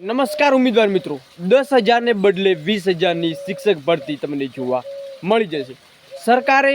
નમસ્કાર ઉમેદવાર મિત્રો, દસ હજારને બદલે વીસ હજારની શિક્ષક ભરતી તમને જોવા મળી જશે. સરકારે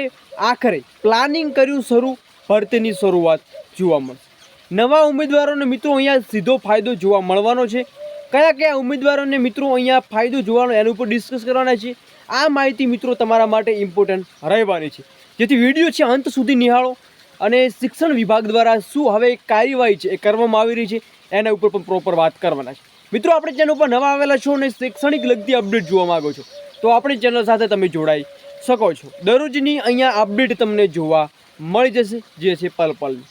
આખરે પ્લાનિંગ કર્યું શરૂ, ભરતીની શરૂઆત જોવા મળશે. નવા ઉમેદવારોને મિત્રો અહીંયા સીધો ફાયદો જોવા મળવાનો છે. કયા કયા ઉમેદવારોને મિત્રો અહીંયા ફાયદો જોવાનો એના ઉપર ડિસ્કસ કરવાના છે. આ માહિતી મિત્રો તમારા માટે ઇમ્પોર્ટન્ટ રહેવાની છે. જેથી વીડિયો છે અંત સુધી નિહાળો અને શિક્ષણ વિભાગ દ્વારા શું હવે કાર્યવાહી છે એ કરવામાં આવી રહી છે, એના ઉપર પણ પ્રોપર વાત કરવાના છે. મિત્રો, આપણે ચેનલ ઉપર નવા આવેલા છો અને શૈક્ષણિક લગતી અપડેટ જોવા માંગો છો, તો આપણી ચેનલ સાથે તમે જોડાઈ શકો છો. દરરોજની અહીંયા અપડેટ તમને જોવા મળી જશે, જે છે પલ પલની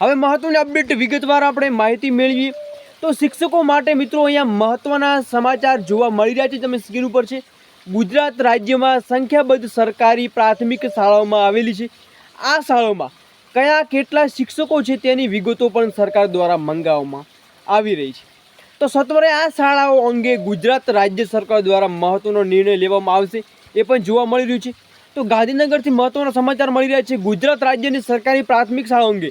હવે મહત્વની અપડેટ વિગતવાર આપણે માહિતી મેળવીએ. તો શિક્ષકો માટે મિત્રો, અહીંયા મહત્વના સમાચાર જોવા મળી રહ્યા છે. તમે સ્ક્રીન ઉપર છે. ગુજરાત રાજ્યમાં સંખ્યાબંધ સરકારી પ્રાથમિક શાળાઓમાં આવેલી છે. આ શાળાઓમાં કયા કેટલા શિક્ષકો છે તેની વિગતો પણ સરકાર દ્વારા મંગાવવામાં આવી રહી છે. તો સત્વરે આ શાળાઓ અંગે ગુજરાત રાજ્ય સરકાર દ્વારા મહત્વનો નિર્ણય લેવામાં આવશે એ પણ જોવા મળી રહ્યું છે. તો ગાંધીનગરથી મહત્વના સમાચાર મળી રહ્યા છે ગુજરાત રાજ્યની સરકારી પ્રાથમિક શાળાઓ અંગે.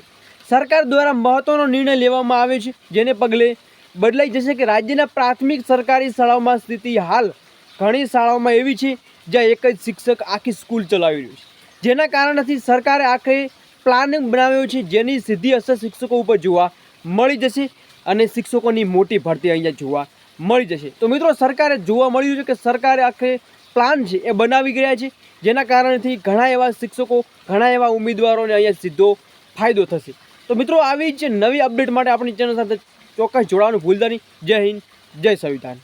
સરકાર દ્વારા મહત્વનો નિર્ણય લેવામાં આવ્યો છે, જેને પગલે બદલાઈ જશે કે રાજ્યના પ્રાથમિક સરકારી શાળાઓમાં સ્થિતિ હાલ ઘણી શાળાઓમાં એવી છે, જ્યાં એક જ શિક્ષક આખી સ્કૂલ ચલાવી રહ્યું છે. જેના કારણથી સરકારે આખરે પ્લાનિંગ બનાવ્યો છે, જેની સીધી અસર શિક્ષકો ઉપર જોવા મળી જશે. અને શિક્ષકોની મોટી ભરતી અહીંયા જોવા મળી જશે. તો મિત્રો, સરકારે જોવા મળ્યું છે કે સરકારે આખરે પ્લાન છે એ બનાવી ગયા છે, જેના કારણથી ઘણા એવા શિક્ષકો, ઘણા એવા ઉમેદવારોને અહીંયા સીધો ફાયદો થશે. તો મિત્રો, આવી જ નવી અપડેટ માટે આપણી ચેનલ સાથે ચોક્કસ જોડાવાનું ભૂલતા નહીં. જય હિન્દ, જય સંવિધાન.